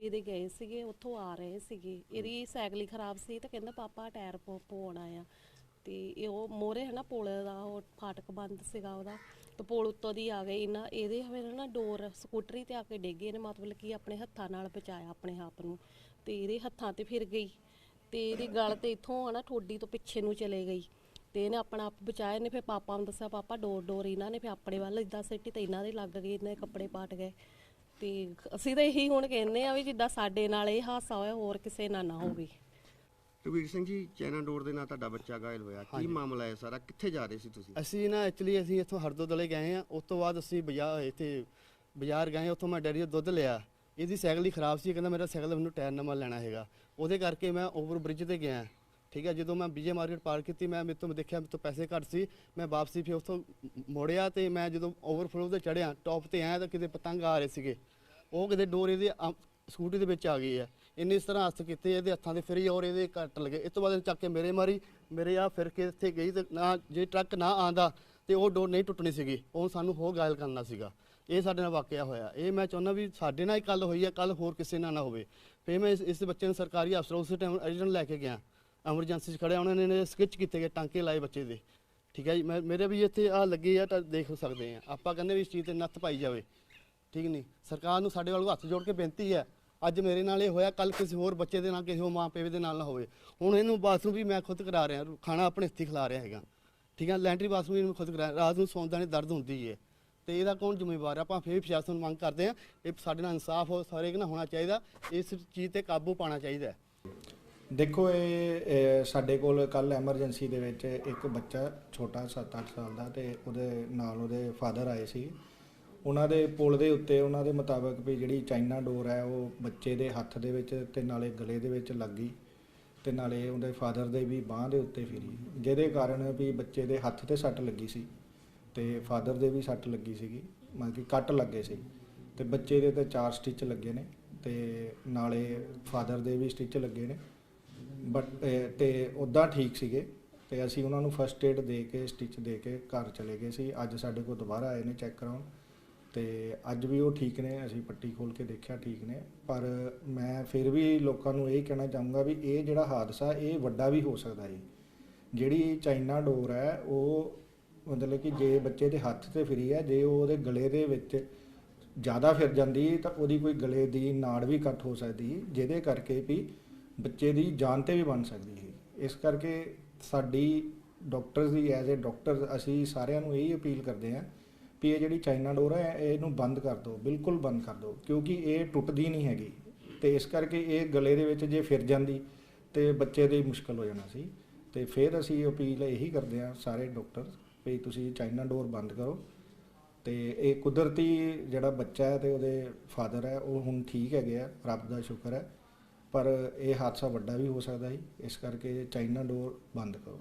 ਇਹਦੇ ਗਏ ਸੀਗੇ, ਉੱਥੋਂ ਆ ਰਹੇ ਸੀਗੇ। ਇਹਦੀ ਸਾਈਕਲ ਹੀ ਖਰਾਬ ਸੀ ਤਾਂ ਕਹਿੰਦਾ ਪਾਪਾ ਟਾਇਰ ਪੋ ਪਵਾਉਣਾ ਆ ਤੇ ਇਹ ਉਹ ਮੋਰੇ ਹੈ ਨਾ ਪੁਲ ਦਾ ਉਹ ਫਾਟਕ ਬੰਦ ਸੀਗਾ ਉਹਦਾ। ਤੇ ਪੁਲ ਉੱਤੋਂ ਦੀ ਆ ਗਈ ਨਾ ਇਹਦੇ ਹਵੇ ਨਾ ਡੋਰ, ਸਕੂਟਰੀ ਤੇ ਆ ਕੇ ਡਿੱਗੇ ਨੇ, ਮਤਲਬ ਕਿ ਆਪਣੇ ਹੱਥਾਂ ਨਾਲ ਬਚਾਇਆ ਆਪਣੇ ਆਪ ਨੂੰ। ਤੇ ਇਹਦੇ ਹੱਥਾਂ ਤੇ ਫਿਰ ਗਈ। ਤੇ ਇਹਦੀ ਗਲ ਤੇ ਇਥੋਂ ਨਾ ਠੋਡੀ ਤੋਂ ਪਿੱਛੇ ਨੂੰ ਚਲੇ ਗਈ। ਤੇ ਇਹਨੇ ਆਪਣਾ ਆਪ ਬਚਾਇਆ ਨੇ ਫਿਰ ਪਾਪਾ ਨੂੰ ਦੱਸਿਆ, ਪਾਪਾ ਡੋਰ ਡੋਰ ਇਹਨਾਂ ਨੇ ਫਿਰ ਆਪਣੇ ਵੱਲ ਇਦਾਂ ਸਿੱਟੀ ਤੇ ਇਹਨਾਂ ਦੇ ਲੱਗ ਗਏ ਇਹਨਾਂ ਦੇ ਕੱਪੜੇ ਪਾਟ ਗਏ। ਤੇ ਅਸੀਂ ਤਾਂ ਇਹੀ ਹੁਣ ਕਹਿੰਦੇ ਆ ਵੀ ਜਿੱਦਾਂ ਸਾਡੇ ਨਾਲ ਇਹ ਹਾਦਸਾ ਹੋਇਆ ਹੋਰ ਕਿਸੇ ਨਾਲ ਨਾ ਹੋਵੇ। ਰਵੀਰ ਸਿੰਘ ਜੀ ਚੈਨਾ ਡੋਰ ਦੇ ਨਾਲ ਤੁਹਾਡਾ ਬੱਚਾ ਘਾਇਲ ਹੋਇਆ। ਕੀ ਮਾਮਲਾ ਹੈ ਸਾਰਾ? ਕਿੱਥੇ ਜਾ ਰਹੇ ਸੀ ਤੁਸੀਂ? ਅਸੀਂ ਨਾ ਐਕਚੁਅਲੀ ਅਸੀਂ ਇੱਥੋਂ ਹਰਦੋ ਦਲੇ ਗਏ ਆ। ਉਸ ਤੋਂ ਬਾਅਦ ਅਸੀਂ ਬਾਜ਼ਾਰ ਇੱਥੇ ਬਾਜ਼ਾਰ ਗਏ ਉੱਥੋਂ ਮੈਂ ਡੈਡੀ ਦਾ ਦੁੱਧ ਲਿਆ। ਇਹਦੀ ਸਾਈਕਲ ਹੀ ਖਰਾਬ ਸੀ ਕਹਿੰਦਾ ਮੇਰਾ ਸਾਈਕਲ ਮੈਨੂੰ ਟਾਇਰ ਨਵਾਂ ਲੈਣਾ ਹੈਗਾ। ਉਹਦੇ ਕਰਕੇ ਮੈਂ ਓਵਰ ਬ੍ਰਿਜ ਤੇ ਗਿਆ। ਠੀਕ ਹੈ ਜਦੋਂ ਮੈਂ ਵਿਜੇ ਮਾਰਕੀਟ ਪਾਰ ਕੀਤੀ ਮੈਂ ਮੇਰੇ ਤੋਂ ਦੇਖਿਆ ਮੇਰੇ ਤੋਂ ਪੈਸੇ ਘੱਟ ਸੀ ਮੈਂ ਵਾਪਸੀ ਫਿਰ ਉੱਥੋਂ ਮੋੜਿਆ ਤੇ ਮੈਂ ਜਦੋਂ ਓਵਰਫਲੋ ਤੇ ਚੜਿਆ ਟੌਪ ਤੇ ਆਇਆ ਤਾਂ ਕਿਤੇ ਪਤੰਗ ਆ ਰਹੇ ਸੀਗੇ। ਉਹ ਕਿਤੇ ਡੋਰ ਇਹਦੇ ਆ- ਸਕੂਟੀ ਦੇ ਵਿੱਚ ਆ ਗਈ ਹੈ। ਇੰਨੇ ਇਸ ਤਰ੍ਹਾਂ ਹੱਥ ਕੀਤੇ ਇਹਦੇ ਹੱਥਾਂ ਦੇ ਫਿਰੀ ਔਰ ਇਹਦੇ ਕੱਟ ਲਗੇ। ਇਸ ਤੋਂ ਬਾਅਦ ਇਹਨੇ ਚੱਕ ਕੇ ਮੇਰੇ ਮਾਰੀ ਮੇਰੇ ਆ ਫਿਰ ਕੇ ਇੱਥੇ ਗਈ ਤੇ ਨਾ ਜੇ ਟਰੱਕ ਨਾ ਆਂਦਾ ਤੇ ਉਹ ਡੋਰ ਨਹੀਂ ਟੁੱਟਣੀ ਸੀਗੀ। ਉਹ ਸਾਨੂੰ ਹੋਰ ਗਾਇਲ ਕਰਨਾ ਸੀਗਾ। ਇਹ ਸਾਡੇ ਨਾਲ ਵਾਕਿਆ ਹੋਇਆ। ਇਹ ਮੈਂ ਚਾਹੁੰਦਾ ਵੀ ਸਾਡੇ ਨਾਲ ਹੀ ਕੱਲ ਹੋਈ ਹੈ ਕੱਲ ਹੋਰ ਕਿਸੇ ਨਾਲ ਨਾ ਹੋਵੇ। ਫਿਰ ਮੈਂ ਇਸ, ਇਸ ਬੱਚੇ ਨੂੰ ਸਰਕਾਰੀ ਅਫਸਰ ਉਸੇ ਟਾਈਮ ਅਰਜੈਂਟ ਲੈ ਕੇ ਗਿਆ। ਐਮਰਜੈਂਸੀ 'ਚ ਖੜਿਆ ਉਹਨਾਂ ਨੇ ਸਕਿਚ ਕੀਤੇ ਗਏ ਟਾਂਕੇ ਲਾਏ ਬੱਚੇ ਦੇ। ਠੀਕ ਹੈ ਜੀ? ਮੈਂ, ਮੇਰੇ ਵੀ ਇੱਥੇ ਆ ਲੱਗੀ ਆ, ਤਾਂ ਦੇਖ ਸਕਦੇ ਆ। ਆਪਾਂ ਕਹਿੰਦੇ ਵੀ ਇਸ ਚੀਜ਼ ਤੇ ਨੱਥ ਪਾਈ ਜਾਵੇ। ਠੀਕ ਨਹੀਂ? ਸਰਕਾਰ ਨੂੰ ਸਾਡੇ ਵੱਲੋਂ ਹੱਥ ਜੋੜ ਕੇ ਬੇਨਤੀ ਹੈ ਅੱਜ ਮੇਰੇ ਨਾਲ ਇਹ ਹੋਇਆ ਕੱਲ ਕਿਸੇ ਹੋਰ ਬੱਚੇ ਦੇ ਨਾਲ, ਕਿਸੇ ਹੋਰ ਮਾਂ ਪਿਓ ਦੇ ਨਾਲ ਨਾ ਹੋਵੇ। ਹੁਣ ਇਹਨੂੰ ਬਾਥਰੂਮ ਵੀ ਮੈਂ ਖੁਦ ਕਰਾ ਰਿਹਾ, ਖਾਣਾ ਆਪਣੇ ਹੱਥੀਂ ਖਿਲਾ ਰਿਹਾ ਹੈਗਾ। ਠੀਕ ਹੈ ਲੈਂਟਰੀ ਬਾਥਰੂਮ ਵੀ ਇਹਨੂੰ ਖੁਦ ਕਰਾ, ਰਾਤ ਨੂੰ ਸੌਂਦਾ ਨਹੀਂ ਦਰਦ ਹੁੰਦੀ ਹੈ ਤੇ ਇਹਦਾ ਕੌਣ ਜ਼ਿੰਮੇਵਾਰ ਹੈ ਆਪਾਂ ਫਿਰ ਵੀ ਪ੍ਰਸ਼ਾਸਨ ਨੂੰ ਮੰਗ ਕਰਦੇ ਹਾਂ ਇਹ ਸਾਡੇ ਨਾਲ ਇਨਸਾਫ ਹੋ, ਸਾਰੇ ਨਾਲ ਹੋਣਾ ਚਾਹੀਦਾ, ਇਸ ਚੀਜ਼ ਤੇ ਕਾਬੂ ਪਾਉਣਾ ਚਾਹੀਦਾ। ਹੈ ਦੇਖੋ, ਇਹ ਇਹ ਸਾਡੇ ਕੋਲ ਕੱਲ ਐਮਰਜੈਂਸੀ ਦੇ ਵਿੱਚ ਇੱਕ ਬੱਚਾ ਛੋਟਾ 7-8 ਸਾਲ ਦਾ ਤੇ ਉਹਦੇ ਨਾਲ ਉਹਦੇ ਫਾਦਰ ਆਏ ਸੀ। ਉਹਨਾਂ ਦੇ ਪੁਲ ਦੇ ਉੱਤੇ ਉਹਨਾਂ ਦੇ ਮੁਤਾਬਕ ਵੀ ਜਿਹੜੀ ਚਾਈਨਾ ਡੋਰ ਹੈ, ਉਹ ਬੱਚੇ ਦੇ ਹੱਥ ਦੇ ਵਿੱਚ ਤੇ ਨਾਲੇ ਗਲੇ ਦੇ ਵਿੱਚ ਲੱਗੀ ਤੇ ਨਾਲੇ ਉਹਦੇ ਫਾਦਰ ਦੇ ਵੀ ਬਾਹ ਦੇ ਉੱਤੇ ਫਿਰੀ। ਜਿਹਦੇ ਕਾਰਨ ਵੀ ਬੱਚੇ ਦੇ ਹੱਥ ਤੇ ਸੱਟ ਲੱਗੀ ਸੀ ਤੇ ਫਾਦਰ ਦੇ ਵੀ ਸੱਟ ਲੱਗੀ ਸੀਗੀ, ਮਤਲਬ ਕਿ ਕੱਟ ਲੱਗੇ ਸੀ। ਤੇ ਬੱਚੇ ਦੇ ਤੇ ਚਾਰ ਸਟਿਚ ਲੱਗੇ ਨੇ ਤੇ ਨਾਲੇ ਫਾਦਰ ਦੇ ਵੀ ਸਟਿਚ ਲੱਗੇ ਨੇ। ਬਟ ਤੇ ਉਦਾਂ ਠੀਕ ਸੀਗੇ। ਤੇ ਅਸੀਂ ਉਹਨਾਂ ਨੂੰ ਫਰਸਟ ਏਡ ਦੇ ਕੇ ਸਟਿਚ ਦੇ ਕੇ ਘਰ ਚਲੇ ਗਏ ਸੀ। ਅੱਜ ਸਾਡੇ ਕੋਲ ਦੁਬਾਰਾ ਆਏ ਨੇ ਚੈੱਕ ਕਰਾਉਣ। ਤੇ ਅੱਜ ਵੀ ਉਹ ਠੀਕ ਨੇ, ਅਸੀਂ ਪੱਟੀ ਖੋਲ ਕੇ ਦੇਖਿਆ ਠੀਕ ਨੇ। ਪਰ ਮੈਂ ਫਿਰ ਵੀ ਲੋਕਾਂ ਨੂੰ ਇਹ ਕਹਿਣਾ ਚਾਹੂੰਗਾ ਵੀ ਇਹ ਜਿਹੜਾ ਹਾਦਸਾ, ਇਹ ਵੱਡਾ ਵੀ ਹੋ ਸਕਦਾ ਹੈ ਜਿਹੜੀ ਚਾਈਨਾ ਡੋਰ ਹੈ, ਉਹ ਮਤਲਬ ਕਿ ਜੇ ਬੱਚੇ ਦੇ ਹੱਥ ਤੇ ਫਿਰੀ ਹੈ, ਜੇ ਉਹ ਉਹਦੇ ਗਲੇ ਦੇ ਵਿੱਚ ਜ਼ਿਆਦਾ ਫਿਰ ਜਾਂਦੀ ਤਾਂ ਉਹਦੀ ਕੋਈ ਗਲੇ ਦੀ ਨਾੜ ਵੀ ਕੱਟ ਹੋ ਸਕਦੀ। ਜਿਹਦੇ ਕਰਕੇ ਵੀ ਬੱਚੇ ਦੀ ਜਾਨ ਤੇ ਵੀ ਬਣ ਸਕਦੀ ਹੈ ਇਸ ਕਰਕੇ ਸਾਡੀ ਡਾਕਟਰਸ ਦੀ ਐਜ਼ ਅ ਡਾਕਟਰ ਅਸੀਂ ਸਾਰਿਆਂ ਨੂੰ ਇਹੀ ਅਪੀਲ ਕਰਦੇ ਹਾਂ ਵੀ ਇਹ ਜਿਹੜੀ ਚਾਈਨਾ ਡੋਰ ਹੈ, ਇਹਨੂੰ ਬੰਦ ਕਰ ਦਿਓ, ਬਿਲਕੁਲ ਬੰਦ ਕਰ ਦਿਓ, ਕਿਉਂਕਿ ਇਹ ਟੁੱਟਦੀ ਨਹੀਂ ਹੈਗੀ। ਤੇ ਇਸ ਕਰਕੇ ਇਹ ਗਲੇ ਦੇ ਵਿੱਚ ਜੇ ਫਿਰ ਜਾਂਦੀ ਤੇ ਬੱਚੇ ਦੇ ਮੁਸ਼ਕਲ ਹੋ ਜਾਣਾ ਸੀ। ਤੇ ਫਿਰ ਅਸੀਂ ਅਪੀਲ ਇਹੀ ਕਰਦੇ ਹਾਂ ਸਾਰੇ ਡਾਕਟਰ ਵੀ ਤੁਸੀਂ ਚਾਈਨਾ ਡੋਰ ਬੰਦ ਕਰੋ। ਤੇ ਇਹ ਕੁਦਰਤੀ ਜਿਹੜਾ ਬੱਚਾ ਹੈ ਤੇ ਉਹਦੇ ਫਾਦਰ ਹੈ, ਉਹ ਹੁਣ ਠੀਕ ਹੈਗੇ ਆ, ਰੱਬ ਦਾ ਸ਼ੁਕਰ ਹੈ। ਪਰ ਇਹ ਹਾਦਸਾ ਵੱਡਾ ਵੀ ਹੋ ਸਕਦਾ ਹੈ ਇਸ ਕਰਕੇ ਚਾਈਨਾ ਡੋਰ ਬੰਦ ਕਰੋ।